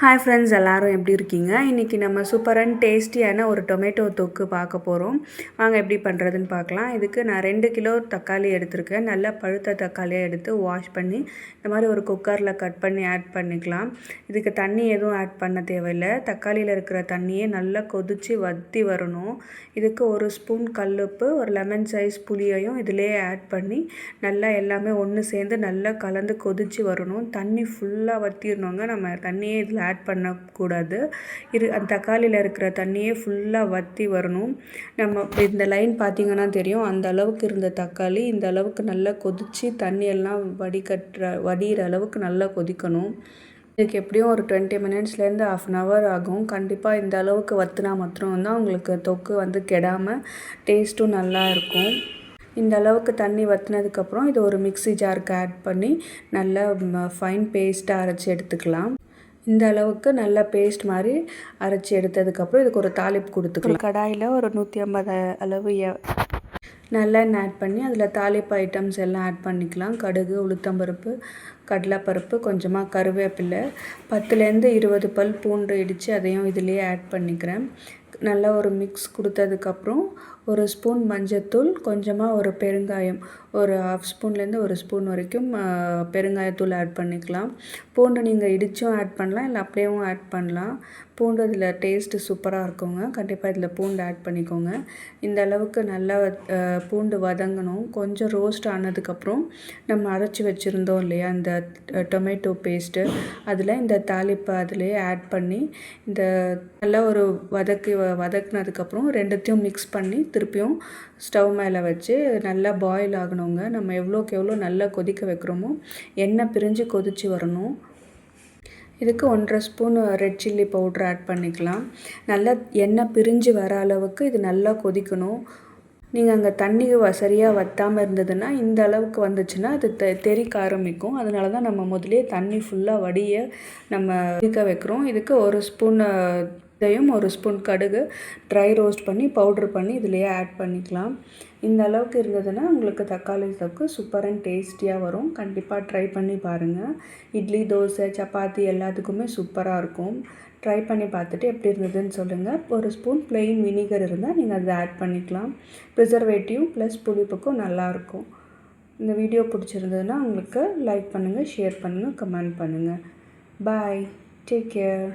Hi friends எல்லாரும் எப்படி இருக்கீங்க? இன்றைக்கி நம்ம சூப்பரான டேஸ்டியான ஒரு டொமேட்டோ தொக்கு பார்க்க போகிறோம் வாங்க எப்படி பண்ணுறதுன்னு பார்க்கலாம். இதுக்கு நான் ரெண்டு கிலோ தக்காளி எடுத்திருக்கேன். நல்லா பழுத்த தக்காளியை எடுத்து வாஷ் பண்ணி இந்த மாதிரி ஒரு குக்கரில் கட் பண்ணி ஆட் பண்ணிக்கலாம். இதுக்கு தண்ணி எதுவும் ஆட் பண்ண தேவையில்லை. தக்காளியில் இருக்கிற தண்ணியே நல்லா கொதித்து வற்றி வரணும். இதுக்கு ஒரு ஸ்பூன் கல்லுப்பு ஒரு லெமன் சைஸ் புளியையும் இதிலே ஆட் பண்ணி நல்லா எல்லாமே ஒன்று சேர்ந்து நல்லா கலந்து கொதித்து வரணும். தண்ணி ஃபுல்லாக வற்றிடணுங்க நம்ம தண்ணியே இதில் ஆட் பண்ணக்கூடாது. இரு அந்த தக்காளியில் இருக்கிற தண்ணியே ஃபுல்லாக வற்றி வரணும். நம்ம இந்த லைன் பார்த்திங்கன்னா தெரியும். அந்த அளவுக்கு இருந்த தக்காளி இந்த அளவுக்கு நல்லா கொதித்து தண்ணியெல்லாம் வடிகட்டுற வடிகிற அளவுக்கு நல்லா கொதிக்கணும். இதுக்கு எப்படியும் ஒரு டுவெண்ட்டி மினிட்ஸ்லேருந்து ஆஃப் அன் ஹவர் ஆகும். கண்டிப்பாக இந்த அளவுக்கு வற்றுனா மாத்திரம் வந்து உங்களுக்கு தொக்கு வந்து கெடாமல் டேஸ்ட்டும் நல்லா இருக்கும். இந்த அளவுக்கு தண்ணி வற்றினதுக்கப்புறம் இதை ஒரு மிக்ஸி ஜாருக்கு ஆட் பண்ணி நல்லா ஃபைன் பேஸ்ட்டாக அரைச்சி எடுத்துக்கலாம். இந்த அளவுக்கு நல்லா பேஸ்ட் மாதிரி அரைச்சி எடுத்ததுக்கப்புறம் இதுக்கு ஒரு தாளிப்பு கொடுத்துக்கலாம். கடாயில் ஒரு நூற்றி ஐம்பது அளவு நல்லெண்ணெய் ஆட் பண்ணி அதில் தாளிப்பு ஐட்டம்ஸ் எல்லாம் ஆட் பண்ணிக்கலாம். கடுகு உளுத்தம்பருப்பு கடலைப்பருப்பு கொஞ்சமாக கருவேப்பிலை பத்துலேருந்து இருபது பல் பூண்டு இடித்து அதையும் இதிலேயே ஆட் பண்ணிக்கிறேன். நல்லா ஒரு மிக்ஸ் கொடுத்ததுக்கப்புறம் ஒரு ஸ்பூன் மஞ்சத்தூள் கொஞ்சமாக ஒரு பெருங்காயம் ஒரு ஹாஃப் ஸ்பூன்லேருந்து ஒரு ஸ்பூன் வரைக்கும் பெருங்காயத்தூள் ஆட் பண்ணிக்கலாம். பூண்டு நீங்கள் இடித்தும் ஆட் பண்ணலாம் இல்லை அப்படியேவும் ஆட் பண்ணலாம். பூண்டு இதில் டேஸ்ட்டு சூப்பராக இருக்குங்க. கண்டிப்பாக இதில் பூண்டு ஆட் பண்ணிக்கோங்க. இந்த அளவுக்கு நல்லா பூண்டு வதங்கணும். கொஞ்சம் ரோஸ்ட் ஆனதுக்கப்புறம் நம்ம அரைச்சி வச்சுருந்தோம் இல்லையா அந்த டொமேட்டோ பேஸ்ட்டு அதில் இந்த தாளிப்பை அதிலே ஆட் பண்ணி இந்த நல்லா ஒரு வதக்கி வதக்குனதுக்கப்புறம் ரெண்டுத்தையும் மிக்ஸ் பண்ணி திருப்பியும் ஸ்டவ் மேலே வச்சு நல்லா பாயில் ஆகணுங்க. நம்ம எவ்வளோக்கு எவ்வளோ நல்லா கொதிக்க வைக்கிறோமோ எண்ணெய் பிரிஞ்சு கொதித்து வரணும். இதுக்கு ஒன்றரை spoon red chilli powder add பண்ணிக்கலாம். நல்லா எண்ணெய் பிரிஞ்சு வர அளவுக்கு இது நல்லா கொதிக்கணும். நீங்கள் அங்கே தண்ணி சரியாக வற்றாமல் இருந்ததுன்னா இந்த அளவுக்கு வந்துச்சுன்னா அது தெ தெறிக்க ஆரம்பிக்கும். அதனால தான் நம்ம முதலே தண்ணி ஃபுல்லாக வடிய நம்ம கொதிக்க வைக்கிறோம். இதுக்கு ஒரு ஸ்பூன் இதையும் ஒரு ஸ்பூன் கடுகு ட்ரை ரோஸ்ட் பண்ணி பவுட்ரு பண்ணி இதுலேயே ஆட் பண்ணிக்கலாம். இந்த அளவுக்கு இருந்ததுன்னா உங்களுக்கு தக்காளி தொக்கு சூப்பர் அண்ட் டேஸ்டியாக வரும். கண்டிப்பாக ட்ரை பண்ணி பாருங்கள் இட்லி தோசை சப்பாத்தி எல்லாத்துக்குமே சூப்பராக இருக்கும். ட்ரை பண்ணி பார்த்துட்டு எப்படி இருந்ததுன்னு சொல்லுங்கள் ஒரு ஸ்பூன் பிளெயின் வினிகர் இருந்தால் நீங்கள் அதை ஆட் பண்ணிக்கலாம். ப்ரிசர்வேட்டிவ் ப்ளஸ் புளிப்புக்கும் நல்லாயிருக்கும் இந்த வீடியோ பிடிச்சிருந்ததுன்னா உங்களுக்கு லைக் பண்ணுங்கள் ஷேர் பண்ணுங்கள் கமெண்ட் பண்ணுங்கள் பாய் டேக் கேர்